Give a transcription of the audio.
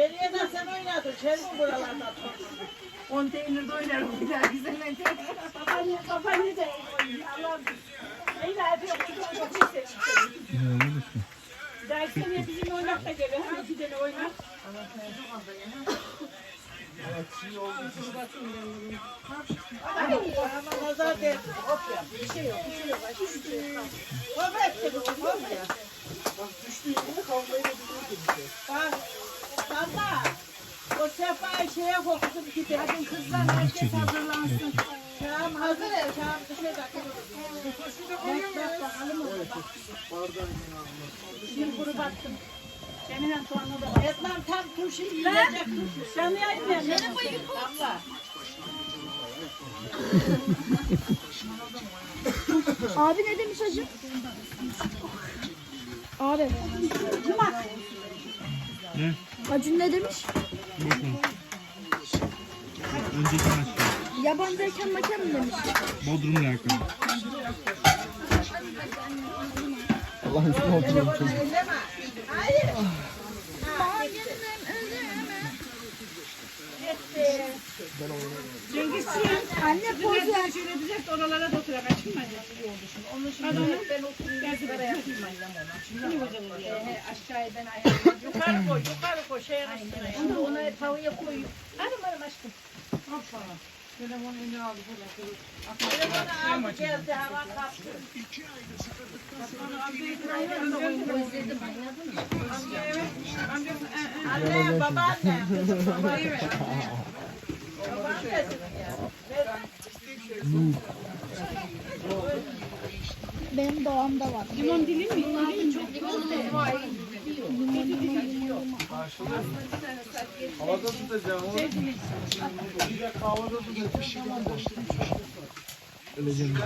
Beriye de sen oynadın. Şerif buralarda. Konteynerde oynarım bir daha güzel. Kafanı, kafanı da. Allah'ım. Neyle yapıyor? Çok çok istedim. Dersen ya bizim oynak da geliyor. Hani iki tane oynak. Şey yok. Bir şey yok. Hop etti bu. Hop ya. Bak. Salla. O sefayı şeye koksun gidelim. Hadi kızlar herkes hazırlansın. Şam hazır ev. Şam dışarıda. Bak bak bakalım. Bir kuru baktım. Senin soğanı da. Etmem tam turşu yiyecek turşu. Sen? Nereye koyayım? Abla. Abi ne demiş hacı? Abi. Ne? Hacı ne demiş? Önceki maçta. Yabancıyken mekan mı demiş? Bodrum'la yakın. Elleme. Hayır. Anne poz ver. Şöyle edecek de oralara da oturak açayım mı? Onun için ben oturayım. Ben sigara yapayım. Aşağıya ben ayağımı yukarı koy, yukarı koy. Şeye üstüne. Onu ona tavaya koyuyor. Hanım hanım aşkım. Telefonu aldı geldi hava kaptı. Anne, babaanne. Babaanne. Babaanne. Benim doğamda var. Limon dilim mi? Çok Havada tutacağım onu. Bir dakika havada tutacağım. Öleceğim.